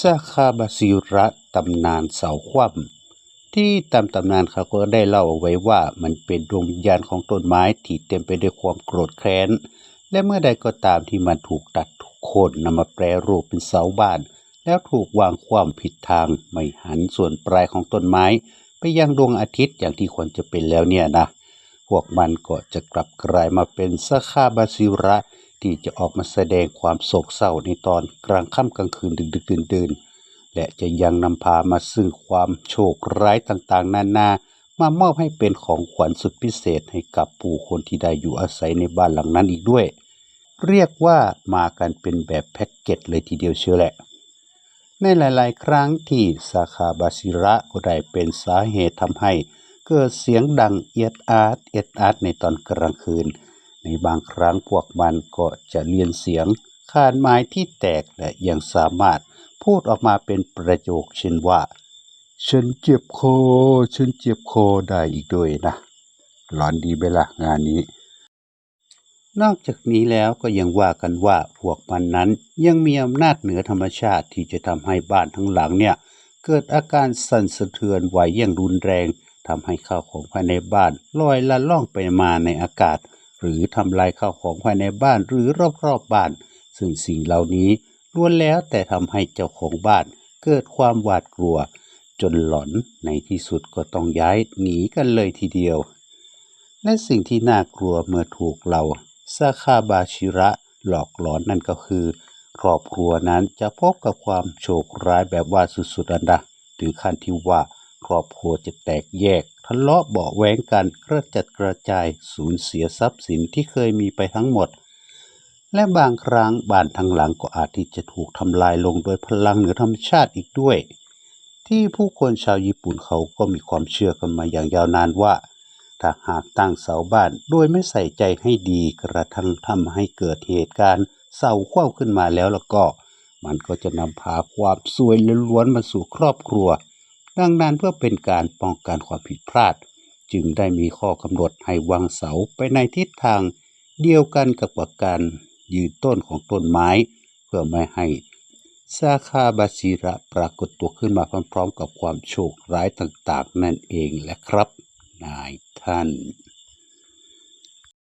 ซาคาบาซิระตำนานเสาคว่ำที่ตามตำนานเขาก็ได้เล่าเอาไว้ว่ามันเป็นดวงวิญญาณของต้นไม้ที่เต็มไปด้วยความโกรธแค้น และเมื่อใดก็ตามที่มันถูกตัดถูกโค่นนำมาแปรรูปเป็นเสาบ้าน แล้วถูกวางความผิดทางไม่หันส่วนปลายของต้นไม้ ไปยังดวงอาทิตย์อย่างที่ควรจะเป็นแล้วเนี่ยนะพวกมันก็จะกลับกลายมาเป็นซาคาบาซิระ ที่จะออกมาแสดงความโศกเศร้าในตอนกลางค่ำกลางคืนดึกๆดื่นๆและจะยังนำพามาซึ่งความโชคร้ายต่างๆ นานามามอบให้เป็นของขวัญสุดพิเศษให้กับผู้คนที่ได้อยู่อาศัยในบ้านหลังนั้นอีกด้วย เรียกว่ามากันเป็นแบบแพ็กเกจเลยทีเดียวเชียวแหละ ในหลายๆ ครั้งที่สาขาบาซิระก็ได้เป็นสาเหตุทำให้ เกิดเสียงดังเอียดอาร์ตเอียดอาร์ตในตอนกลางคืน ในบางครั้งพวกมันก็จะเลียนเสียงคานไม้ที่แตกและยังสามารถพูดออกมาเป็นประโยคเช่นว่า ฉันเจ็บคอ ฉันเจ็บคอได้อีกด้วยนะหลอนดีไหมล่ะงานนี้ นอกจากนี้แล้วก็ยังว่ากันว่าพวกมันนั้นยังมีอำนาจเหนือธรรมชาติที่จะทำให้บ้านทั้งหลังเนี่ย เกิดอาการสั่นสะเทือนไหวอย่างรุนแรงทำให้ข้าวของภายในบ้านลอยละล่องไปมาในอากาศ หรือทำลายข้าวของภายในบ้านหรือรอบๆบบ้าน ซึ่งสิ่งเหล่านี้ล้วนแล้วแต่ทำให้เจ้าของบ้านเกิดความหวาดกลัว จนหลอนในที่สุดก็ต้องย้ายหนีกันเลยทีเดียว และสิ่งที่น่ากลัวเมื่อถูกเราซาคาบาชิระหลอกหลอนนั่นก็คือ ครอบครัวนั้นจะพบกับความโชคร้ายแบบว่าสุดๆอันดะถึงขั้นที่ว่าครอบครัวจะแตกแยก ทะเลาะเบาะแว้งกันกระจัดกระจายสูญเสียทรัพย์สินที่เคยมีไปทั้งหมด และบางครั้งบ้านทั้งหลังก็อาจที่จะถูกทำลายลงโดยพลังเหนือธรรมชาติอีกด้วย ที่ผู้คนชาวญี่ปุ่นเขาก็มีความเชื่อกันมาอย่างยาวนานว่า ถ้าหากตั้งเสาบ้านโดยไม่ใส่ใจให้ดีกระทั่งทำให้เกิดเหตุการณ์เสาคว้าขึ้นมาแล้วแล้วก็ มันก็จะนำพาความซวยล้วนมาสู่ครอบครัว ดังนั้นเพื่อเป็นการป้องกันความผิดพลาด จึงได้มีข้อกำหนดให้วางเสาไปในทิศทางเดียวกันกับการยืนต้นของต้นไม้ เพื่อไม่ให้ซาคาบาซีระปรากฏตัวขึ้นมาพร้อมๆ กับความโชคร้ายต่างๆ นั่นเองแหละครับ นายท่าน